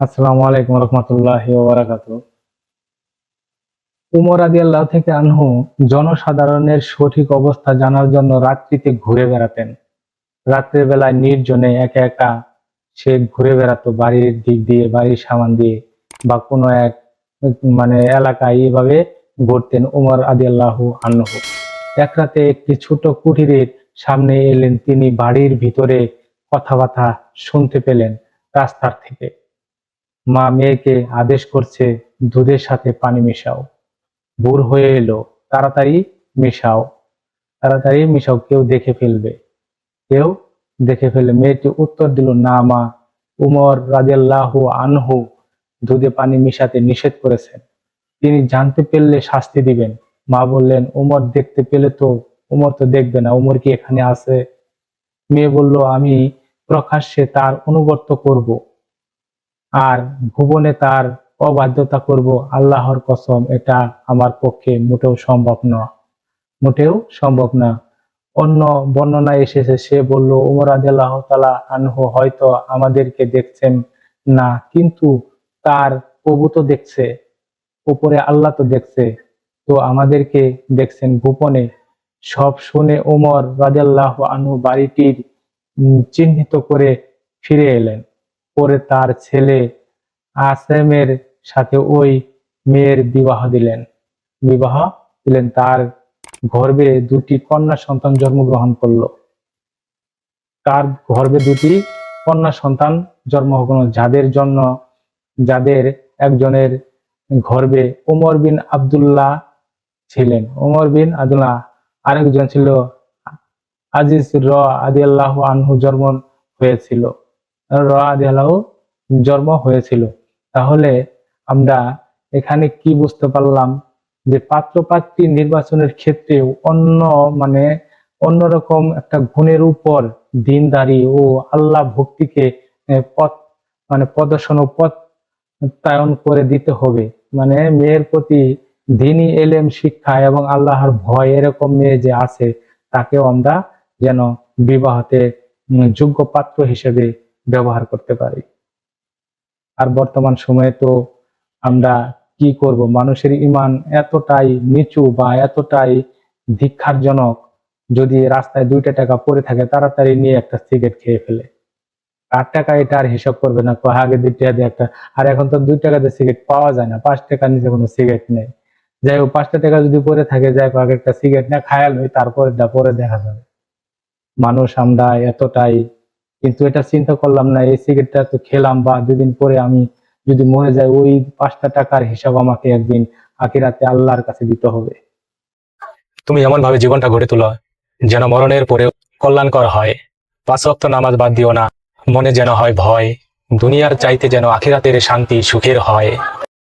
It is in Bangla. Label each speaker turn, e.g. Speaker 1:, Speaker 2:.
Speaker 1: আসসালামু আলাইকুম রহমতুল্লাহ ওবরাকাত উমর আদি আল্লাহ থেকে আনহু জনসাধারণের সঠিক অবস্থা জানার জন্য রাত্রিতে ঘুরে বেড়াতেন। রাত্রের বেলায় নির্জনে একা একা সে ঘুরে বেড়াতো বাড়ির দিক দিয়ে, বাড়ির সামান দিয়ে বা কোনো এক মানে এলাকায় এইভাবে ঘুরতেন উমর আদি আল্লাহ আনহু। এক রাতে একটি ছোট কুটিরের সামনে এলেন। তিনি বাড়ির ভিতরে কথাবার্তা শুনতে পেলেন রাস্তার থেকে। মা মেয়েকে আদেশ করছে, দুধের সাথে পানি মেশাও। ভোর হয়ে এলো, তাড়াতাড়ি মেশাও। তাড়াতাড়ি মেশাও, কেউ দেখে ফেলবে। কেউ দেখে ফেলে মেয়েটি উত্তর দিল, না মা, উমর রাজিয়াল্লাহু আনহু দুধে পানি মিশাতে নিষেধ করেছেন। তিনি জানতে পেলে শাস্তি দিবেন। মা বললেন, উমর দেখতে পেলে তো, উমর তো দেখবে না। উমর কি এখানে আছে? মেয়ে বলল, আমি প্রকাশ্যে তার অনুগত্য করব। আর ভুবনে তার অবাধ্যতা করব আল্লাহর কসম, এটা আমার পক্ষে মোটেও সম্ভব না। মোটেও সম্ভব না। অন্য বর্ণনায় এসেছে, সে বলল, উমর আদিল্লাহ তালা আনহু হয়তো আমাদেরকে দেখছেন না, কিন্তু তার প্রভু তো দেখছে, উপরে আল্লাহ তো দেখছে, তো আমাদেরকে দেখছেন গোপনে। সব শুনে ওমর রাজাল্লাহ আনহু বাড়িটির চিহ্নিত করে ফিরে এলেন। পরে তার ছেলে আসেমের সাথে ওই মেয়ের বিবাহ দিলেন। বিবাহ দিলেন, তার গর্ভে দুটি কন্যা সন্তান জন্মগ্রহণ করল। তার গর্ভে দুটি কন্যা সন্তান জন্মগ্রহণ যাদের জন্য, যাদের একজনের গর্ভে ওমর বিন আব্দুল্লাহ ছিলেন। ওমর বিন আব্দুল্লাহ, আরেকজন ছিল আজিজ র আদি আল্লাহ আনহু জন্ম হয়েছিল। র জন্ম হয়েছিল। তাহলে আমরা এখানে কি বুঝতে পারলাম যে পাত্র পাত্রী নির্বাচনের ক্ষেত্রে অন্য মানে অন্যরকম একটা গুণের উপর দিনদারি ও আল্লাহ ভক্তিকে পথ মানে প্রদর্শন ও পথ তায়ন করে দিতে হবে। মানে মেয়ের প্রতি দিনই এলেম, শিক্ষা এবং আল্লাহর ভয় এরকম মেয়ে যে আছে, তাকেও আমরা যেন বিবাহতে যোগ্য পাত্র হিসেবে ব্যবহার করতে পারি। আর বর্তমান সময়ে তো আমরা কি করব? মানুষের ইমান এতটাই নিচু বা এতটাই ধিক্ষারজনক যদি রাস্তায় দুইটা টাকা পড়ে থাকে, তাড়াতাড়ি নিয়ে একটা সিগারেট খেয়ে ফেলে। আট টাকা এটা আর হিসাব করবে না। আগে দুই টাকা দিয়ে একটা, আর এখন তো দুই টাকাতে সিগারেট পাওয়া যায় না। পাঁচ টাকার নিচে কোনো সিগারেট নেই। যাই হোক, পাঁচটা টাকা যদি পরে থাকে, যাই হোক, আগে একটা সিগারেট না খায়াল হই তারপরে পরে দেখা যাবে। মানুষ আমরা এতটাই কিন্তু এটা চিন্তা করলাম না, এই সিগারেটটা তো খেলাম বা দুদিন পরে আমি যদি মরে যাই, ওই পাঁচটা টাকার হিসাব আমাকে একদিন আখিরাতে আল্লাহর কাছে দিতে হবে।
Speaker 2: তুমি এমন ভাবে জীবনটা গড়ে তোলো যেন মরণের পরে কল্যাণকর হয়। পাঁচ ওয়াক্ত নামাজ বাদ দিও না, মনে যেন হয় ভয়, দুনিয়ার চাইতে যেন আখিরাতের শান্তি সুখের হয়।